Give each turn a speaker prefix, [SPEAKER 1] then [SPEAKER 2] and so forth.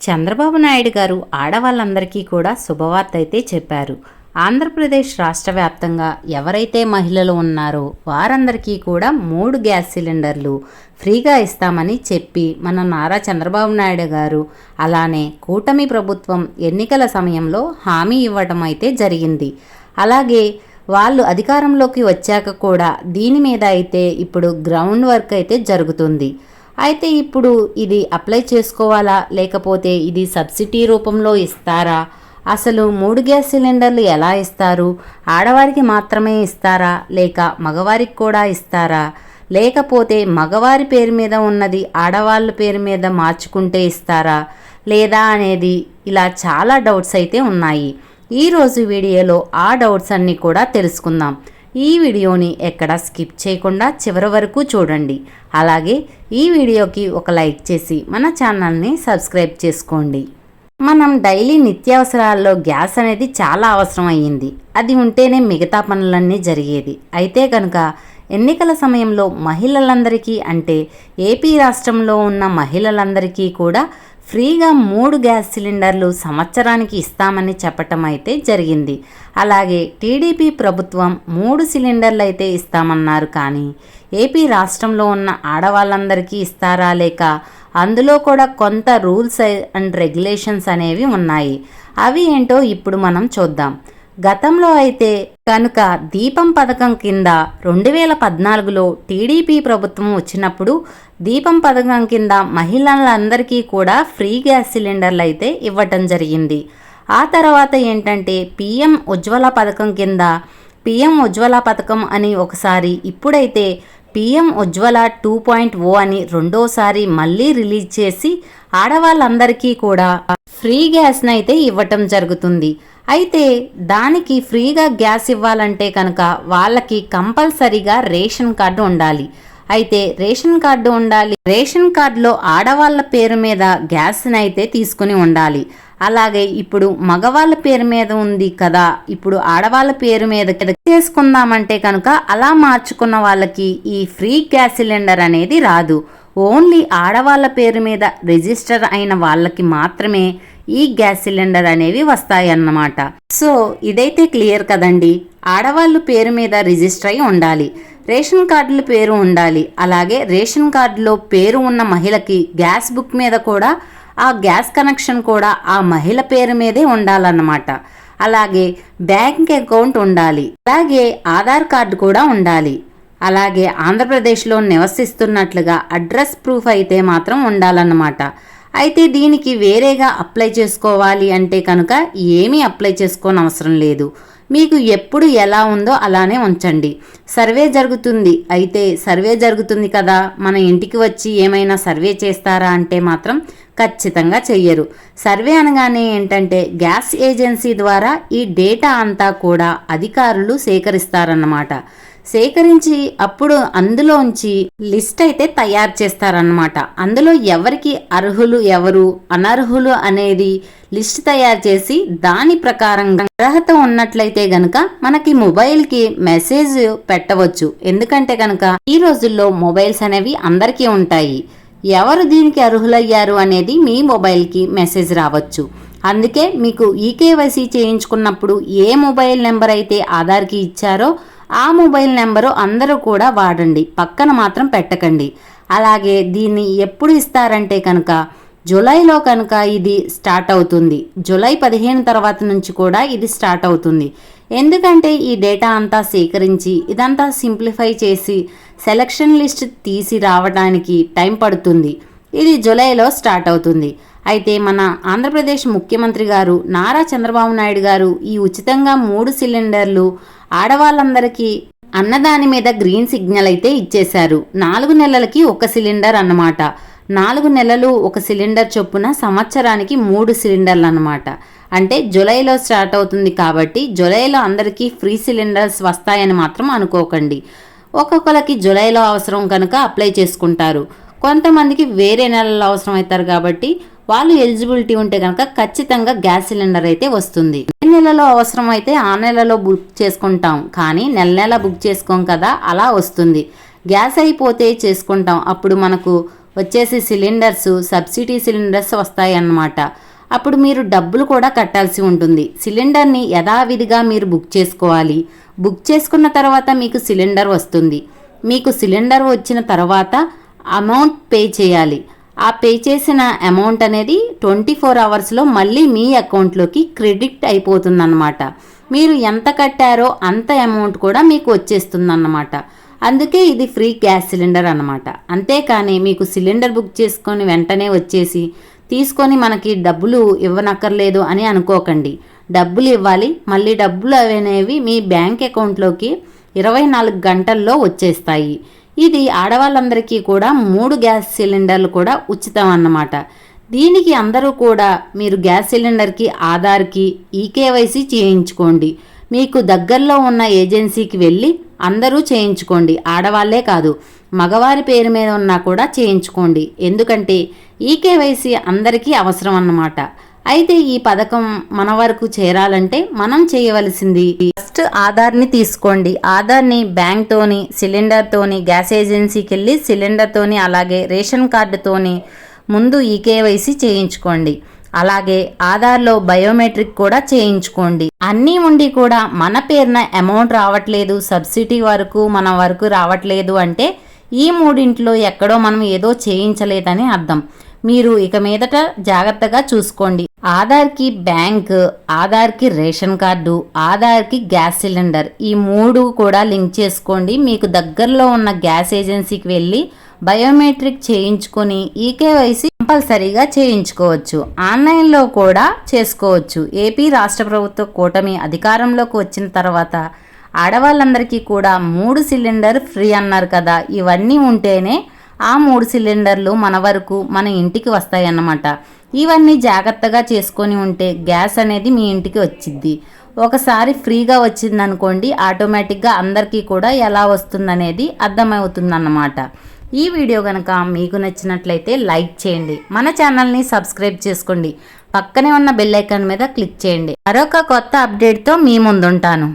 [SPEAKER 1] చంద్రబాబు నాయుడు గారు ఆడవాళ్ళందరికీ కూడా శుభవార్త అయితే చెప్పారు. ఆంధ్రప్రదేశ్ రాష్ట్ర వ్యాప్తంగా ఎవరైతే మహిళలు ఉన్నారో వారందరికీ కూడా మూడు గ్యాస్ సిలిండర్లు ఫ్రీగా ఇస్తామని చెప్పి మన నారా చంద్రబాబు నాయుడు గారు అలానే కూటమి ప్రభుత్వం ఎన్నికల సమయంలో హామీ ఇవ్వడం అయితే జరిగింది. అలాగే వాళ్ళు అధికారంలోకి వచ్చాక కూడా దీని మీద అయితే ఇప్పుడు గ్రౌండ్ వర్క్ అయితే జరుగుతుంది. అయితే ఇప్పుడు ఇది అప్లై చేసుకోవాలా? లేకపోతే ఇది సబ్సిడీ రూపంలో ఇస్తారా? అసలు మూడు గ్యాస్ సిలిండర్లు ఎలా ఇస్తారు? ఆడవారికి మాత్రమే ఇస్తారా? లేక మగవారికి కూడా ఇస్తారా? లేకపోతే మగవారి పేరు మీద ఉన్నది ఆడవాళ్ళ పేరు మీద మార్చుకుంటే ఇస్తారా? లేదా అనేది ఇలా చాలా డౌట్స్ అయితే ఉన్నాయి. ఈరోజు వీడియోలో ఆ డౌట్స్ అన్నీ కూడా తెలుసుకుందాం. ఈ వీడియోని ఎక్కడ స్కిప్ చేయకుండా చివరి వరకు చూడండి. అలాగే ఈ వీడియోకి ఒక లైక్ చేసి మన ఛానల్ని సబ్స్క్రైబ్ చేసుకోండి. మనం డైలీ నిత్యావసరాల్లో గ్యాస్ అనేది చాలా అవసరం అయ్యింది. అది ఉంటేనే మిగతా పనులన్నీ జరిగేది. అయితే కనుక ఎన్నికల సమయంలో మహిళలందరికీ అంటే ఏపీ రాష్ట్రంలో ఉన్న మహిళలందరికీ కూడా ఫ్రీగా మూడు గ్యాస్ సిలిండర్లు సంవత్సరానికి ఇస్తామని చెప్పటం అయితే జరిగింది. అలాగే టీడీపీ ప్రభుత్వం మూడు సిలిండర్లు అయితే ఇస్తామన్నారు. కానీ ఏపీ రాష్ట్రంలో ఉన్న ఆడవాళ్ళందరికీ ఇస్తారా లేక అందులో కూడా కొంత రూల్స్ అండ్ రెగ్యులేషన్స్ అనేవి ఉన్నాయి. అవి ఏంటో ఇప్పుడు మనం చూద్దాం. గతంలో అయితే కనుక దీపం పథకం కింద రెండు వేల పద్నాలుగులో టీడీపీ ప్రభుత్వం వచ్చినప్పుడు దీపం పథకం కింద మహిళలందరికీ కూడా ఫ్రీ గ్యాస్ సిలిండర్లు అయితే ఇవ్వటం జరిగింది. ఆ తర్వాత ఏంటంటే పిఎం ఉజ్వల పథకం కింద పిఎం ఉజ్వల పథకం అని ఒకసారి ఇప్పుడైతే PM Ujjwala two point O అని రెండోసారి మళ్ళీ రిలీజ్ చేసి ఆడవాళ్ళందరికీ కూడా ఫ్రీ గ్యాస్ని అయితే ఇవ్వటం జరుగుతుంది. అయితే దానికి ఫ్రీగా గ్యాస్ ఇవ్వాలంటే కనుక వాళ్ళకి కంపల్సరీగా రేషన్ కార్డు ఉండాలి. అయితే రేషన్ కార్డు ఉండాలి. రేషన్ కార్డులో ఆడవాళ్ళ పేరు మీద గ్యాస్ని అయితే తీసుకుని ఉండాలి. అలాగే ఇప్పుడు మగవాళ్ళ పేరు మీద ఉంది కదా ఇప్పుడు ఆడవాళ్ళ పేరు మీద చేసుకుందామంటే కనుక అలా మార్చుకున్న వాళ్ళకి ఈ ఫ్రీ గ్యాస్ సిలిండర్ అనేది రాదు. ఓన్లీ ఆడవాళ్ళ పేరు మీద రిజిస్టర్ అయిన వాళ్ళకి మాత్రమే ఈ గ్యాస్ సిలిండర్ అనేవి వస్తాయన్నమాట. సో ఇదైతే క్లియర్ కదండి. ఆడవాళ్ళు పేరు మీద రిజిస్టర్ అయి ఉండాలి. రేషన్ కార్డుల పేరు ఉండాలి. అలాగే రేషన్ కార్డులో పేరు ఉన్న మహిళకి గ్యాస్ బుక్ మీద కూడా ఆ గ్యాస్ కనెక్షన్ కూడా ఆ మహిళ పేరు మీదే ఉండాలన్నమాట. అలాగే బ్యాంక్ అకౌంట్ ఉండాలి. అలాగే ఆధార్ కార్డు కూడా ఉండాలి. అలాగే ఆంధ్రప్రదేశ్లో నివసిస్తున్నట్లుగా అడ్రస్ ప్రూఫ్ అయితే మాత్రం ఉండాలన్నమాట. అయితే దీనికి వేరేగా అప్లై చేసుకోవాలి అంటే కనుక ఏమీ అప్లై చేసుకోని అవసరం లేదు. మీకు ఎప్పుడు ఎలా ఉందో అలానే ఉంచండి. సర్వే జరుగుతుంది. అయితే సర్వే జరుగుతుంది కదా? మన ఇంటికి వచ్చి ఏమైనా సర్వే చేస్తారా అంటే మాత్రం ఖచ్చితంగా చెయ్యరు. సర్వే అనగానే ఏంటంటే గ్యాస్ ఏజెన్సీ ద్వారా ఈ డేటా అంతా కూడా అధికారులు సేకరిస్తారన్నమాట. సేకరించి అప్పుడు అందులోంచి లిస్ట్ అయితే తయారు చేస్తారన్నమాట. అందులో ఎవరికి అర్హులు ఎవరు అనర్హులు అనేది లిస్ట్ తయారు చేసి దాని ప్రకారంగా అర్హత ఉన్నట్లయితే గనక మనకి మొబైల్కి మెసేజ్ పెట్టవచ్చు. ఎందుకంటే కనుక ఈ రోజుల్లో మొబైల్స్ అనేవి అందరికీ ఉంటాయి. ఎవరు దీనికి అర్హులయ్యారు అనేది మీ మొబైల్కి మెసేజ్ రావచ్చు. అందుకే మీకు ఈకేవైసీ చేయించుకున్నప్పుడు ఏ మొబైల్ నెంబర్ అయితే ఆధార్కి ఇచ్చారో ఆ మొబైల్ నెంబరు అందరూ కూడా వాడండి. పక్కన మాత్రం పెట్టకండి. అలాగే దీన్ని ఎప్పుడు ఇస్తారంటే కనుక జూలైలో కనుక ఇది స్టార్ట్ అవుతుంది. జూలై పదిహేను తర్వాత నుంచి కూడా ఇది స్టార్ట్ అవుతుంది. ఎందుకంటే ఈ డేటా అంతా సేకరించి ఇదంతా సింప్లిఫై చేసి సెలక్షన్ లిస్ట్ తీసి రావడానికి టైం పడుతుంది. ఇది జూలైలో స్టార్ట్ అవుతుంది. అయితే మన ఆంధ్రప్రదేశ్ ముఖ్యమంత్రి గారు నారా చంద్రబాబు నాయుడు గారు ఈ ఉచితంగా మూడు సిలిండర్లు ఆడవాళ్ళందరికీ అన్నదాని మీద గ్రీన్ సిగ్నల్ అయితే ఇచ్చేశారు. నాలుగు నెలలకి ఒక సిలిండర్ అన్నమాట. నాలుగు నెలలు ఒక సిలిండర్ చొప్పున సంవత్సరానికి మూడు సిలిండర్లు అన్నమాట అంటే జులైలో స్టార్ట్ అవుతుంది కాబట్టి జులైలో అందరికీ ఫ్రీ సిలిండర్స్ వస్తాయని మాత్రం అనుకోకండి. ఒక్కొక్కరికి జులైలో అవసరం కనుక అప్లై చేసుకుంటారు. కొంతమందికి వేరే నెలల్లో అవసరం అవుతారు కాబట్టి వాళ్ళు ఎలిజిబిలిటీ ఉంటే కనుక ఖచ్చితంగా గ్యాస్ సిలిండర్ అయితే వస్తుంది. ఏ నెలలో అవసరం అయితే ఆ నెలలో బుక్ చేసుకుంటాం. కానీ నెల నెల బుక్ చేసుకోం కదా అలా వస్తుంది. గ్యాస్ అయిపోతే చేసుకుంటాం. అప్పుడు మనకు వచ్చేసి సిలిండర్స్ సబ్సిడీ సిలిండర్స్ వస్తాయి అన్నమాట అప్పుడు మీరు డబ్బులు కూడా కట్టాల్సి ఉంటుంది. సిలిండర్ని యథావిధిగా మీరు బుక్ చేసుకోవాలి. బుక్ చేసుకున్న తర్వాత మీకు సిలిండర్ వస్తుంది. మీకు సిలిండర్ వచ్చిన తర్వాత అమౌంట్ పే చేయాలి. ఆ పే చేసిన అమౌంట్ అనేది ట్వంటీ ఫోర్ అవర్స్లో మళ్ళీ మీ అకౌంట్లోకి క్రెడిట్ అయిపోతుందన్నమాట. మీరు ఎంత కట్టారో అంత అమౌంట్ కూడా మీకు వచ్చేస్తుందన్నమాట. అందుకే ఇది ఫ్రీ గ్యాస్ సిలిండర్ అన్నమాట. అంతేకాని మీకు సిలిండర్ బుక్ చేసుకొని వెంటనే వచ్చేసి తీసుకొని మనకి డబ్బులు ఇవ్వనక్కర్లేదు అని అనుకోకండి. డబ్బులు ఇవ్వాలి మళ్ళీ డబ్బులు అనేవి మీ బ్యాంక్ అకౌంట్లోకి ఇరవై నాలుగు గంటల్లో వచ్చేస్తాయి. ఇది ఆడవాళ్ళందరికీ కూడా మూడు గ్యాస్ సిలిండర్లు కూడా ఉచితం అన్నమాట. దీనికి అందరూ కూడా మీరు గ్యాస్ సిలిండర్కి ఆధార్కి ఈకేవైసీ చేయించుకోండి. మీకు దగ్గరలో ఉన్న ఏజెన్సీకి వెళ్ళి అందరూ చేయించుకోండి. ఆడవాళ్ళే కాదు మగవారి పేరు మీద ఉన్నా కూడా చేయించుకోండి. ఎందుకంటే ఈకేవైసీ అందరికీ అవసరం అన్నమాట. అయితే ఈ పథకం మన వరకు చేరాలంటే మనం చేయవలసింది. ఫస్ట్ ఆధార్ని తీసుకోండి. ఆధార్ని బ్యాంక్తోని సిలిండర్తోని గ్యాస్ ఏజెన్సీకి వెళ్ళి సిలిండర్తోని అలాగే రేషన్ కార్డుతోని ముందు ఈ కేవైసీ చేయించుకోండి. అలాగే ఆధార్లో బయోమెట్రిక్ కూడా చేయించుకోండి. అన్నీ ఉండి కూడా మన పేరున అమౌంట్ రావట్లేదు సబ్సిడీ వరకు మన వరకు రావట్లేదు అంటే ఈ మూడింట్లో ఎక్కడో మనం ఏదో చేయించలేదని అర్థం. మీరు ఇక మీదట జాగ్రత్తగా చూసుకోండి. ఆధార్కి బ్యాంక్ ఆధార్కి రేషన్ కార్డు ఆధార్కి గ్యాస్ సిలిండర్ ఈ మూడు కూడా లింక్ చేసుకోండి. మీకు దగ్గరలో ఉన్న గ్యాస్ ఏజెన్సీకి వెళ్ళి బయోమెట్రిక్ చేయించుకొని ఈకేవైసీ కంపల్సరీగా చేయించుకోవచ్చు. ఆన్లైన్లో కూడా చేసుకోవచ్చు. ఏపీ రాష్ట్ర ప్రభుత్వ కూటమి అధికారంలోకి వచ్చిన తర్వాత ఆడవాళ్ళందరికీ కూడా మూడు సిలిండర్ ఫ్రీ అన్నారు కదా. ఇవన్నీ ఉంటేనే ఆ మూడు సిలిండర్లు మన వరకు మన ఇంటికి వస్తాయన్నమాట. ఇవన్నీ జాగ్రత్తగా చేసుకొని ఉంటే గ్యాస్ అనేది మీ ఇంటికి వచ్చిద్ది. ఒకసారి ఫ్రీగా వచ్చిందనుకోండి ఆటోమేటిక్గా అందరికీ కూడా ఎలా వస్తుందనేది అర్థమవుతుందన్నమాట. ఈ వీడియో కనుక మీకు నచ్చినట్లయితే లైక్ చేయండి మన ఛానల్ని సబ్స్క్రైబ్ చేసుకోండి పక్కనే ఉన్న బెల్ ఐకాన్ మీద క్లిక్ చేయండి. మరొక కొత్త అప్డేట్తో మీ ముందుంటాను.